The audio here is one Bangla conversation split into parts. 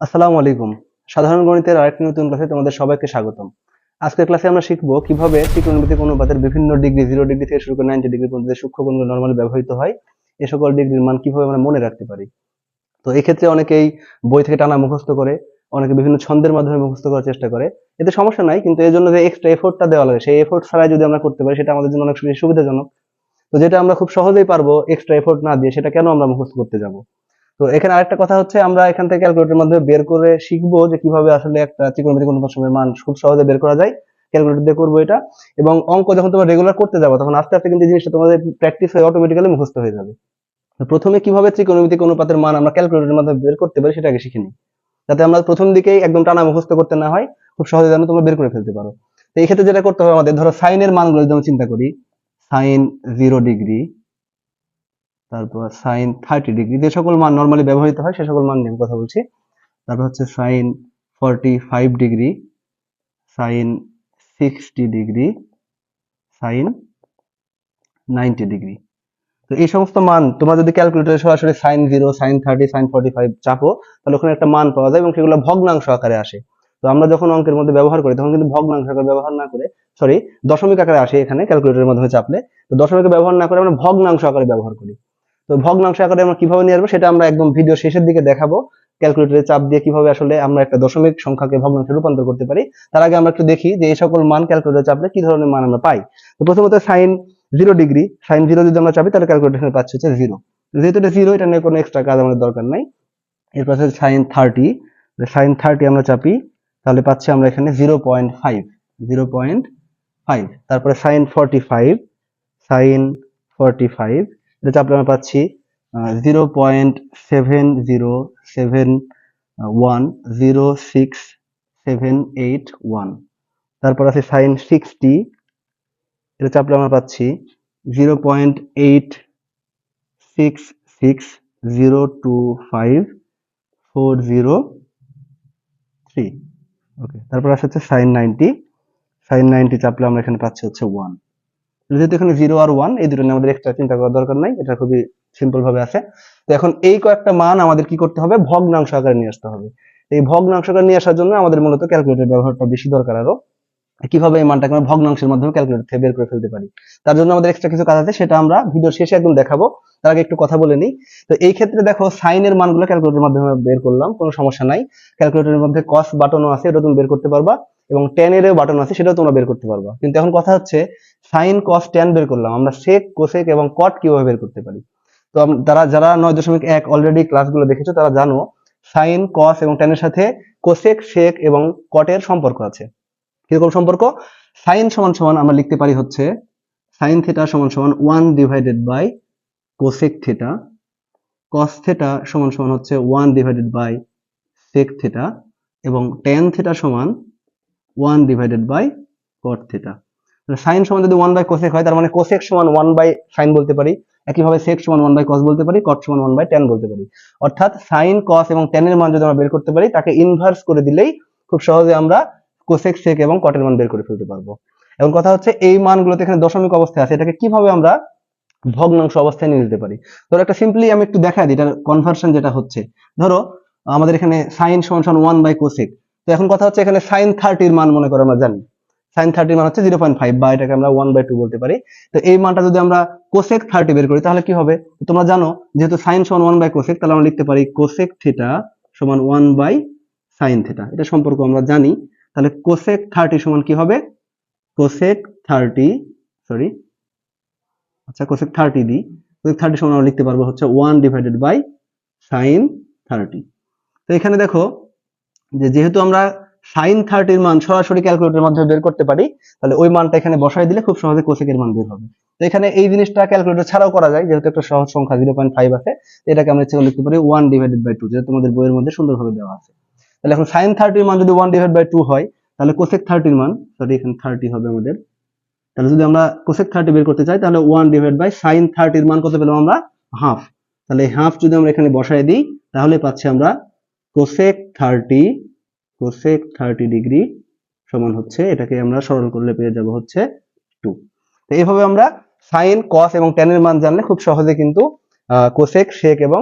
আসসালামু আলাইকুম। সাধারণ গণিতের আরেকটি নতুন ক্লাসে তোমাদের সবাইকে স্বাগতম। আজকের ক্লাসে আমরা শিখব কীভাবে ত্রিকোণমিতিক অনুপাতের বিভিন্ন ডিগ্রি জিরো ডিগ্রি থেকে শুরু করে নাইনটি ডিগ্রি পর্যন্ত যে সূক্ষ্মকোণগুলো নর্মালি ব্যবহৃত হয়। এ সকল ডিগ্রির মান কীভাবে আমরা মনে রাখতে পারি? তো এক্ষেত্রে অনেকেই বই থেকে টানা মুখস্থ করে, অনেকে বিভিন্ন ছন্দের মাধ্যমে মুখস্থ করার চেষ্টা করে। এতে সমস্যা নাই, কিন্তু এর জন্য যে এক্সট্রা এফোর্টটা দেওয়া লাগে, সেই এফোর্ট ছাড়াই যদি আমরা করতে পারি, সেটা আমাদের জন্য অনেক সুবিধাজনক। তো যেটা আমরা খুব সহজেই পারব এক্সট্রা এফোর্ট না দিয়ে, সেটা কেন আমরা মুখস্থ করতে যাব? তো এখানে আরেকটা কথা হচ্ছে, আমরা এখান থেকে ক্যালকুলেটরের মাধ্যমে বের করে শিখব যে কীভাবে আসলে একটা ত্রিকোণমিতিক অনুপাত সময়ের মান খুব সহজে বের করা যায়। ক্যালকুলেটর দিয়ে করব এটা। এবং অঙ্ক যখন তোমরা রেগুলার করতে যাব, তখন আস্তে আস্তে কিন্তু জিনিসটা তোমাদের প্র্যাকটিস হয়ে অটোমেটিক্যালি মুখস্থ হয়ে যাবে। প্রথমে কীভাবে ত্রিকোণমিতিক অনুপাতের মান আমরা ক্যালকুলেটরের মাধ্যমে বের করতে পারি সেটা আগে শিখে নিই। যাতে আমরা প্রথম দিকেই একদম টানা মুখস্থ করতে না হয়, খুব সহজে যেন তোমরা বের করে ফেলতে পারো। তো এই ক্ষেত্রে যেটা করতে হবে আমাদের, ধরো সাইনের মানগুলো যদি আমরা চিন্তা করি সাইন জিরো ডিগ্রি তারপর সাইন থার্টি ডিগ্রি যে সকল মান নর্মালি ব্যবহৃত হয়, সে সকল মান নিয়ে কথা বলছি। তারপর হচ্ছে sine forty five degree sine sixty degree sine ninety degree তো এই সমস্ত মান, তোমরা যদি ক্যালকুলেটরে সরাসরি sine zero sine thirty sine forty five চাপো, তাহলে ওখানে একটা মান পাওয়া যায় এবং সেগুলো ভগ্নাংশ আকারে আসে। তো আমরা যখন অঙ্কের মধ্যে ব্যবহার করি, তখন কিন্তু ভগ্নাংশ আকারে ব্যবহার না করে সরি দশমিক আকারে আসে এখানে ক্যালকুলেটরের মাধ্যমে চাপলে। তো দশমিকে ব্যবহার না করে আমরা ভগ্নাংশ আকারে ব্যবহার করি। তো ভগ্নাংশ আকারে আমরা কীভাবে নিয়ে আসব সেটা আমরা একদম ভিডিও শেষের দিকে দেখাবো। ক্যালকুলেটরে চাপ দিয়ে কীভাবে আসলে আমরা একটা দশমিক সংখ্যাকে ভগ্নাংশে রূপান্তর করতে পারি, তার আগে আমরা একটু দেখি যে এই সকল মান ক্যালকুলেটরে চাপলে কি ধরনের মান আমরা পাই। তো প্রথমত sine zero degree sine zero যদি আমরা চাপি, তাহলে ক্যালকুলেটর পাচ্ছি হচ্ছে জিরো যেহেতু এটা জিরো এটা নিয়ে কোনো এক্সট্রা কাজ আমাদের দরকার নাই। এরপর হচ্ছে সাইন থার্টি সাইন থার্টি আমরা চাপি, তাহলে পাচ্ছি আমরা এখানে zero point five zero point five তারপরে sine forty five sine forty five চাপলে আমরা পাচ্ছি zero point seven zero seven one zero six seven eight one তারপর আছে সাইন সিক্সটি এটা চাপলে আমরা পাচ্ছি zero point eight six six zero two five four zero three okay তারপর আসে হচ্ছে সাইন নাইনটি সাইন নাইনটি চাপলে আমরা এখানে পাচ্ছি হচ্ছে ওয়ান যেহেতু এখানে জিরো আর ওয়ান এই দুটো নিয়ে আমাদের এক্সট্রা চিন্তা করার দরকার নাই, এটা খুবই সিম্পল ভাবে আছে। তো এখন এই কয়েকটা মান আমাদের কি করতে হবে? ভগ্নাংশ আকারে নিয়ে আসতে হবে। এই ভগ্নাংশ আকারে নিয়ে আসার জন্য আমাদের মূলত ক্যালকুলেটর ব্যবহারটা বেশি দরকার আরও। কীভাবে এই মানটাকে আমরা ভগ্নাংশের মাধ্যমে ক্যালকুলেটর থেকে বের করে ফেলতে পারি? তার জন্য আমাদের এক্সট্রা কিছু কাজ আছে, সেটা আমরা ভিডিওর শেষে একদম দেখাবো। তার আগে একটু কথা বলে নিই। তো এই ক্ষেত্রে দেখো সাইনের মানগুলো ক্যালকুলেটরের মাধ্যমে বের করলাম, কোনো সমস্যা নাই। ক্যালকুলেটরের মধ্যে কস বাটনও আছে এটা তুমি বের করতে পারবা। এবং টেন এরও বাটন আছে, সেটাও তোমরা বের করতে পারবা। কিন্তু এখন কথা হচ্ছে সাইন কস টেন বের করলাম। আমরা সেক কোসেক এবং কট কীভাবে বের করতে পারি? তো তারা, যারা নয় দশমিক এক অলরেডি ক্লাসগুলো দেখেছ, তারা জানো সাইন কস এবং টেনের সাথে কোসেক সেক এবং কটের সম্পর্ক আছে। কীরকম সম্পর্ক? সাইন সমান সমান আমরা লিখতে পারি হচ্ছে সাইন থেটা সমান সমান one divided by cosec theta cos theta সমান সমান হচ্ছে one divided by sec theta এবং টেন থেটা সমান one divided by cot theta sine সমান যদি ওয়ান বাই কোসেক হয়, তার মানে কোসেক সমান ওয়ান বাই সাইন বলতে পারি। একইভাবে সেক সমান ওয়ান বাই কস বলতে পারি কট সমান ওয়ান বাই টেন বলতে পারি। অর্থাৎ সাইন কস এবং টেনের মান যদি আমরা বের করতে পারি, তাকে ইনভার্স করে দিলেই খুব সহজে আমরা কোসেক সেক এবং কটের মান বের করে ফেলতে পারব। এখন কথা হচ্ছে এই মানগুলোতে এখানে দশমিক অবস্থায় আছে, এটাকে কীভাবে আমরা ভগ্নাংশ অবস্থায় নিয়ে যেতে পারি? ধরো একটা সিম্পলি আমি একটু দেখাই দিই এটার কনভার্সন যেটা হচ্ছে। ধরো, আমাদের এখানে সাইন সমান সমান ওয়ান বাই কোসেক তো এখন কথা হচ্ছে এখানে সাইন থার্টির মান মনে করো আমরা জানি। সাইন থার্টির মান হচ্ছে জিরো পয়েন্ট ফাইভ বা এটাকে আমরা ওয়ান বাই টু বলতে পারি। তো এই মানটা যদি আমরা কোসেক থার্টি বের করি, তাহলে কি হবে? তোমরা জানো, যেহেতু সাইন সমান ওয়ান বাই কোসেক তাহলে আমরা লিখতে পারি কোসেক থিটা সমান ওয়ান বাই সাইন থিটা এটা সম্পর্ক আমরা জানি। তাহলে কোসেক থার্টি সমান কি হবে? কোসেক থার্টি সরি আচ্ছা কোসেক থার্টি দিই। কোসেক থার্টি সমান আমরা লিখতে পারব হচ্ছে one divided by sine thirty তো এখানে দেখো যে যেহেতু আমরা সাইন থার্টির মান সরাসরি ক্যালকুলেটরের মাধ্যমে বের করতে পারি, তাহলে ওই মানটা এখানে বসাই দিলে খুব সহজে কোসেকের মান বের হবে। তো এখানে এই জিনিসটা ক্যালকুলেটর ছাড়াও করা যায়, যেহেতু একটা সহজ সংখ্যা জিরো পয়েন্ট ফাইভ আছে, এটাকে আমরা ইচ্ছে লিখতে পারি ওয়ান ডিভাইডেড বাই টু যেটা তোমাদের বইয়ের মধ্যে সুন্দরভাবে দেওয়া আছে। তাহলে এখন সাইন থার্টির মান যদি ওয়ান ডিভাইড বাই টু হয়, তাহলে কোসেক থার্টির মান সরি এখানে থার্টি হবে আমাদের। তাহলে যদি আমরা কোসেক থার্টি বের করতে চাই, তাহলে ওয়ান ডিভাইড বাই সাইন থার্টির মান কত পেলাম আমরা? হাফ তাহলে হাফ যদি আমরা এখানে বসাই দিই, তাহলে পাচ্ছি আমরা cosec thirty cosec thirty degree সমান হচ্ছে, এটাকে আমরা সরল করলে পেয়ে যাব হচ্ছে টু তো এইভাবে আমরা সাইন কস এবং টেনের মান জানলে খুব সহজে কিন্তু কোসেক শেক এবং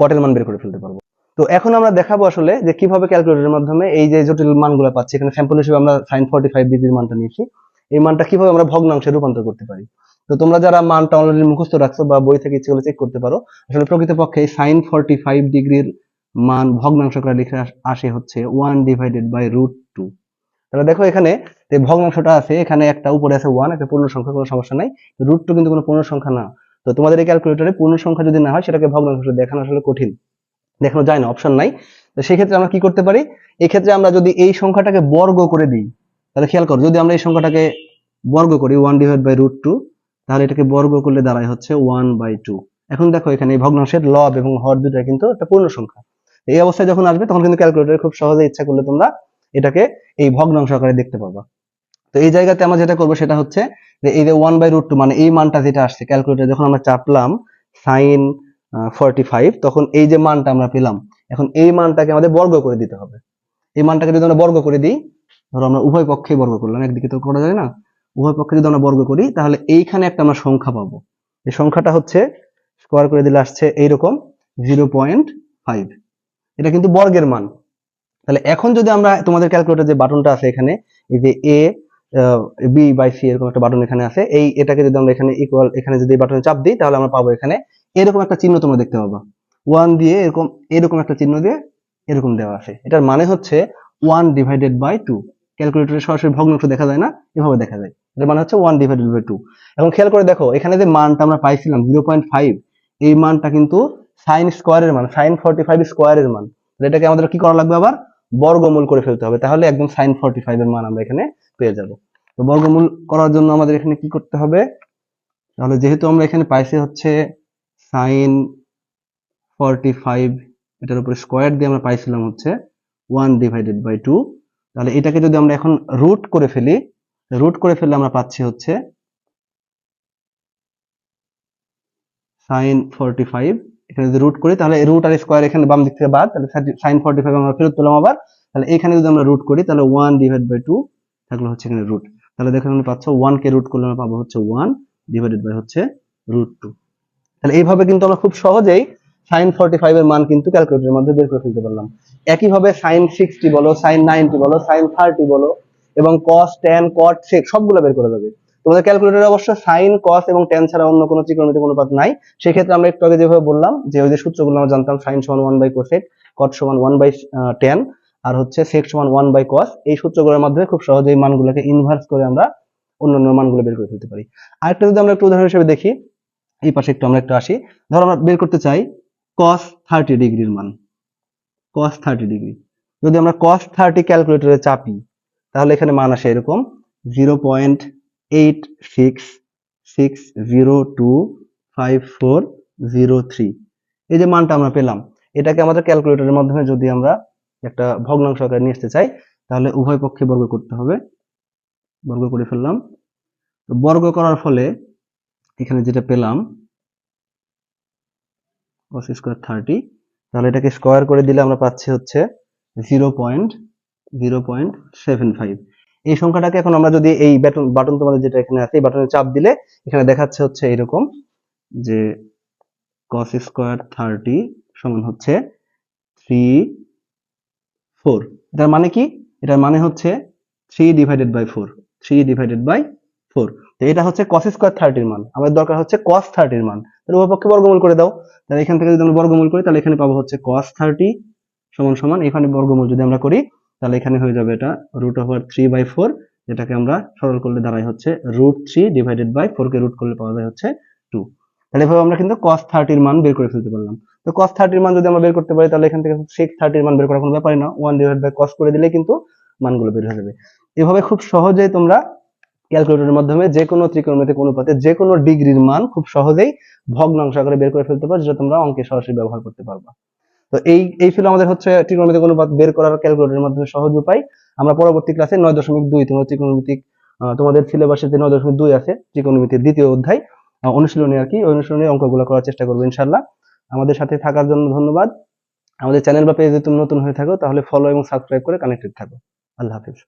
কটের মান বের করে ফেলতে পারব। তো এখন আমরা দেখাবো আসলে যে কীভাবে ক্যালকুলেটরের মাধ্যমে এই যে জটিল মানগুলো পাচ্ছি, এখানে স্যাম্পল হিসেবে আমরা সাইন ফর্টি ফাইভ ডিগ্রির মানটা নিয়েছি। এই মানটা কীভাবে আমরা ভগ্নাংশে রূপান্তর করতে পারি? তো তোমরা যারা মানটা অলরেডি মুখস্থ রাখছো বা বই থেকে ইচ্ছে করলে চেক করতে পারো, আসলে প্রকৃতপক্ষে সাইন ফর্টি ফাইভ ডিগ্রির মান ভগ্নাংশ করে লিখে আসে হচ্ছে one divided by root two তাহলে দেখো এখানে যে ভগ্নাংশটা আছে, এখানে একটা, উপরে আছে ওয়ান একটা পূর্ণ সংখ্যা, কোনো সমস্যা নাই। রুট টু কিন্তু কোনো পূর্ণ সংখ্যা না। তো তোমাদের এই ক্যালকুলেটরে পূর্ণ সংখ্যা যদি না হয়, সেটাকে ভগ্নাংশ দেখানো আসলে কঠিন। দেখানো যায় না অপশন নাই। তো সেই ক্ষেত্রে আমরা কি করতে পারি? এই ক্ষেত্রে আমরা যদি এই সংখ্যাটাকে বর্গ করে দিই, তাহলে খেয়াল করো, যদি আমরা এই সংখ্যাটাকে বর্গ করি one divide by root two তাহলে এটাকে বর্গ করলে দাঁড়ায় হচ্ছে ওয়ান বাই টু এখন দেখো এখানে ভগ্নাংশের লব এবং হর দুটা কিন্তু একটা পূর্ণ সংখ্যা। এই অবস্থায় যখন আসবে, তখন কিন্তু ক্যালকুলেটর খুব সহজে ইচ্ছা করলে তোমরা এটাকে এই ভগ্নাংশ আকারে দেখতে পাবা তো এই জায়গাতে আমরা যেটা করব, সেটা হচ্ছে যে এই যে ওয়ান বাই রুট টু মানে এই মানটা যেটা আসছে ক্যালকুলেটর যখন আমরা চাপলাম সাইন ফর্টি ফাইভ তখন এই যে মানটা আমরা পেলাম, এখন এই মানটাকে আমাদের বর্গ করে দিতে হবে। এই মানটাকে যদি আমরা বর্গ করে দিই, ধরো আমরা উভয় পক্ষে বর্গ করলাম, একদিকে তো করা যায় না, উভয় পক্ষে যদি আমরা বর্গ করি, তাহলে এইখানে একটা আমরা সংখ্যা পাবো। এই সংখ্যাটা হচ্ছে স্কোয়ার করে দিলে আসছে এইরকম জিরো পয়েন্ট ফাইভ এটা কিন্তু বর্গের মান। তাহলে এখন যদি আমরা তোমাদের ক্যালকুলেটর যে বাটনটা আছে এখানে, এই যে এ বি বাই সি এরকম একটা বাটন এখানে আছে, এই এটাকে যদি আমরা এখানে ইকুয়াল এখানে যদি বাটনে চাপ দিই, তাহলে আমরা পাবো এখানে এরকম একটা চিহ্ন তোমরা দেখতে পাবা। ওয়ান দিয়ে এরকম এরকম একটা চিহ্ন দিয়ে এরকম দেওয়া আছে। এটার মানে হচ্ছে ওয়ান ডিভাইডেড বাই টু ক্যালকুলেটরে সরাসরি ভগ্নাংশ দেখা যায় না, এভাবে দেখা যায়। এটার মানে হচ্ছে ওয়ান ডিভাইডেড বাই টু এখন খেয়াল করে দেখো, এখানে যে মানটা আমরা পাইছিলাম জিরো পয়েন্ট ফাইভ এই মানটা কিন্তু সাইন স্কোয়ারের মান সাইন ফর্টি ফাইভ স্কোয়ারের মান। এটাকে আমাদের কি করা লাগবে আবার? বর্গমূল করে ফেলতে হবে। তাহলে একদম সাইন ফর্টি ফাইভ এর মান আমরা এখানে পেয়ে যাব। তো বর্গমূল করার জন্য আমাদের এখানে কি করতে হবে? তাহলে যেহেতু আমরা এখানে পাইছি হচ্ছে সাইন ফর্টি ফাইভ এটার উপরে স্কোয়ার দিয়ে আমরা পাইছিলাম হচ্ছে ওয়ান ডিভাইডেড বাই টু তাহলে এটাকে যদি আমরা এখন রুট করে ফেলি রুট করে ফেললে আমরা পাচ্ছি হচ্ছে সাইন ফর্টি ফাইভ এখানে যদি রুট করি, তাহলে রুট আর স্কোয়ার এখানে বাম দিক থেকে বাদ, তাহলে সাইন ফর্টি ফাইভ আমরা ফেরত পেলাম আবার। তাহলে এখানে যদি আমরা রুট করি, তাহলে ওয়ান ডিভাইড বাই টু থাকলে হচ্ছে এখানে রুট তাহলে দেখেন আমরা পাচ্ছ ওয়ান কে রুট করলে আমরা পাবো হচ্ছে ওয়ান ডিভাইডেড বাই হচ্ছে রুট টু তাহলে এইভাবে কিন্তু আমরা খুব সহজেই সাইন ফর্টি ফাইভ এর মান কিন্তু ক্যালকুলেটরের মধ্যে বের করে ফেলতে পারলাম। একইভাবে সাইন সিক্সটি বলো সাইন নাইনটি বলো সাইন থার্টি বলো, এবং কস টেন কট সেক সবগুলো বের করা যাবে তোমাদের ক্যালকুলেটরে অবশ্য সাইন কস এবং টেন ছাড়া অন্য কোনো ত্রিকোণমিতিক অনুপাত নাই। সেক্ষেত্রে আমরা একটু আগে যেভাবে বললাম, যে ওই যে সূত্রগুলো আমরা জানতাম সাইন সমান ওয়ান বাই কোসেক কট সমান ওয়ান বাই টেন আর হচ্ছে সেক সমান ওয়ান বাই কস এই সূত্রগুলোর মাধ্যমে খুব সহজেই মানগুলোকে ইনভার্স করে আমরা অন্যান্য মানগুলো বের করে ফেলতে পারি। আরেকটা যদি আমরা একটু উদাহরণ হিসেবে দেখি, এই পাশে একটু আমরা একটু আসি। ধরো আমরা বের করতে চাই cos থার্টি ডিগ্রির মান। cos থার্টি ডিগ্রি যদি আমরা cos থার্টি ক্যালকুলেটরে চাপি, তাহলে এখানে মান আসে এরকম zero point eight six six zero two five four zero three এই যে মানটা আমরা পেলাম, এটাকে আমাদের ক্যালকুলেটরের মাধ্যমে যদি আমরা একটা ভগ্নাংশ আকারে নিয়ে আসতে চাই, তাহলে উভয় পক্ষে বর্গ করতে হবে। বর্গ করে ফেললাম। তো বর্গ করার ফলে এখানে যেটা পেলাম, cos স্কোয়ার থার্টি তাহলে এটাকে স্কোয়ার করে দিলে আমরা পাচ্ছি হচ্ছে zero point zero point seven five এই সংখ্যাটাকে এখন আমরা যদি এই বাটন বাটন তোমাদের যেটা এখানে আছে, এই বাটনে চাপ দিলে এখানে দেখাচ্ছে হচ্ছে এরকম যে cos স্কোয়ার থার্টি সমান হচ্ছে থ্রি ফোর এটার মানে কি? এটার মানে হচ্ছে three divided by four three divided by four তো এটা হচ্ছে cos স্কোয়ার থার্টির মান। আমাদের দরকার হচ্ছে cos থার্টির মান। তাহলে উভয় পক্ষে বর্গমূল করে দাও। তাহলে এখান থেকে যদি আমরা বর্গমূল করি, তাহলে এখানে পাবো হচ্ছে cos থার্টি সমান সমান। এখানে বর্গমূল যদি আমরা করি তাহলে এখানে হয়ে যাবে এটা root over three by four যেটাকে আমরা সরল করলে দাঁড়ায় হচ্ছে root three divided by four কে রুট করলে পাওয়া যায় হচ্ছে টু তাহলে এভাবে আমরা কিন্তু cos থার্টির মান বের করে ফেলতে পারলাম। তো cos থার্টির মান যদি আমরা বের করতে পারি, তাহলে এখান থেকে sec থার্টির মান বের করার কোনো ব্যাপারই না। ওয়ান ডিভাইড বাই cos করে দিলে কিন্তু মানগুলো বের হয়ে যাবে। এভাবে খুব সহজেই তোমরা ক্যালকুলেটরের মাধ্যমে যে কোনো ত্রিকোণমিতিক অনুপাতে যে কোনো ডিগ্রির মান খুব সহজেই ভগ্নাংশ আকারে বের করে ফেলতে পারো, যেটা তোমরা অঙ্কে সরাসরি ব্যবহার করতে পারবা। তো এই এই ছিল আমাদের হচ্ছে ত্রিকোণমিতিক অনুপাত বের করার ক্যালকুলেটরের মাধ্যমে সহজ উপায়। আমরা পরবর্তী ক্লাসে নয় দশমিক দুই তোমার ত্রিকোণমিতিক তোমাদের সিলেবাসে যে নয় দশমিক দুই আছে ত্রিকোণমিতির দ্বিতীয় অধ্যায় অনুশীলনী আর কি, ওই অনুশীলনী অঙ্কগুলো করার চেষ্টা করব ইনশাল্লাহ আমাদের সাথে থাকার জন্য ধন্যবাদ। আমাদের চ্যানেল বা পেজে তুমি নতুন হয়ে থাকো, তাহলে ফলো এবং সাবস্ক্রাইব করে কানেক্টেড থাকো। আল্লাহ হাফিজ।